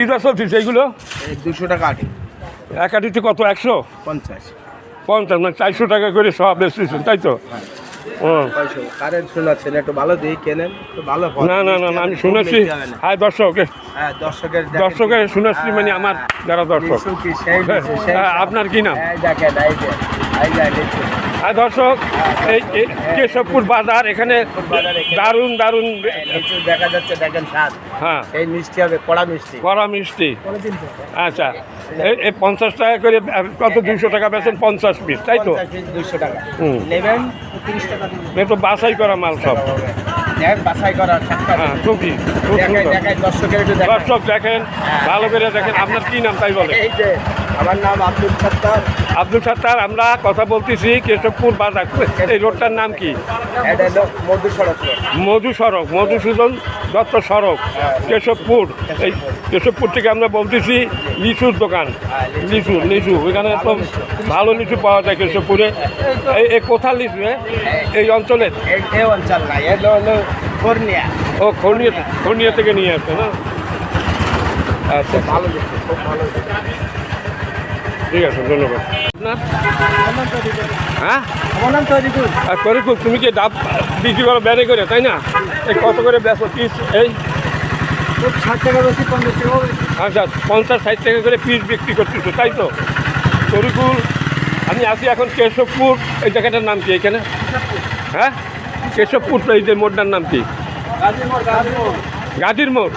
চলছিস এইগুলো? দুশো টাকা আটি। এক আটিতে কত একশো? পঞ্চাশ। পঞ্চাশ মানে চারশো টাকা করে সব বেচতেছেন তাই তো? পয়সা কারেন্ট শোনাচ্ছেন একটু ভালো কেনেন ভালো না না না আমি শুনেছি। দর্শক হ্যাঁ দর্শকের দর্শকের শুনেছি মানে আমার যারা দর্শক। হ্যাঁ, সব। আপনার কি নাম? আর দর্শক এই কেশবপুর বাজার এখানে। দারুণ দারুণ দেখা যাচ্ছে দেখেন স্বাদ। হ্যাঁ। এই মিষ্টি হবে কড়া মিষ্টি। কড়া মিষ্টি। আচ্ছা এই পঞ্চাশ টাকা করে কত দুশো টাকা বেছেন পঞ্চাশ পিস তাই তো? দুশো টাকা। নেবেন তিরিশ টাকা তো বাছাই করা মাল সব। হ্যাঁ দর্শক দেখেন ভালো করে দেখেন আপনার কি নাম তাই বলে এই যে আমার নাম আব্দুল সত্তার। আব্দুল সত্তার আমরা কথা বলতেছি কেশবপুর বাজার। এই রোডটার নাম কি? মধু সড়ক মধু সড়ক মধুসূদন দত্ত সড়ক কেশবপুর। এই কেশবপুর থেকে আমরা বলতেছি লিচুর দোকান। লিচু লিচু। ওইখানে তো ভালো লিচু পাওয়া যায় কেশবপুরে। এই এই কোথার লিচু? এই অঞ্চলের? এই অঞ্চল না এলো হলো কর্নিয়া ও খর্নিয়া খর্নিয়া থেকে নিয়ে আসছে না? আচ্ছা। ভালো দেখছে খুব ভালো। ঠিক আছে ধন্যবাদ। আপনার? হ্যাঁ? আমার নাম তরিকুল। আর তরিকুল তুমি কি ডাব বিক্রি করো বেড়ে করে তাই না? এই কত করে বেচো পিস এই? ষাট টাকা বেশি পঞ্চাশ টাকা আচ্ছা পঞ্চাশ ষাট টাকা করে পিস বিক্রি করতেছো তাই তো? তরিকুল আমি আসি এখন কেশবপুর এই জায়গাটার নাম কি এখানে? হ্যাঁ? কেশবপুর তো এই যে মোড়টার নাম কি? গাজীর মোড়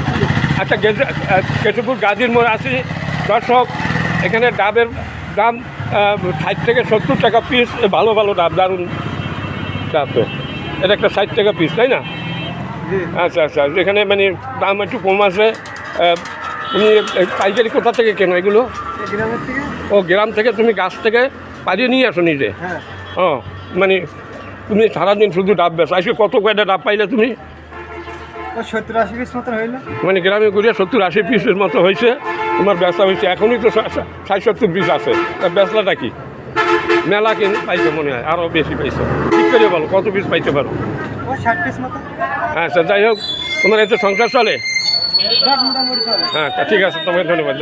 আচ্ছা কেশবপুর গাজীর মোড় আসি দর্শক এখানে ডাবের দাম ষাট থেকে সত্তর টাকা পিস ভালো ভালো ডাব দারুণ ডাব তো। এটা একটা ষাট টাকা পিস তাই না? আচ্ছা আচ্ছা এখানে মানে দাম একটু কম আছে। তুমি পাইকারি কোথা থেকে কেনো এগুলো? ও গ্রাম থেকে তুমি গাছ থেকে পাড়িয়ে নিয়ে আসো নিজে? হ্যাঁ। ও মানে তুমি সারাদিন শুধু ডাব বেছো আজকে কত কয়টা ডাব পাইলে তুমি? সত্তর আশি পিস মতন হইল? মানে গ্রামে গড়িয়া সত্তর আশি পিসের মতো হয়েছে তোমার ব্যবসা হয়েছে এখনই তো ষাট সত্তর পিস আছে। তা ব্যবসাটা কি? মেলা কিন্তু পাইছো মনে হয়? আরও বেশি পাইছো। ঠিক করে বলো কত পিস পাইতে পারো? হ্যাঁ ষাট পিস হ্যাঁ স্যার যাই হোক। তোমার এতে সংসার চলে? হ্যাঁ ঠিক আছে তোমাকে ধন্যবাদ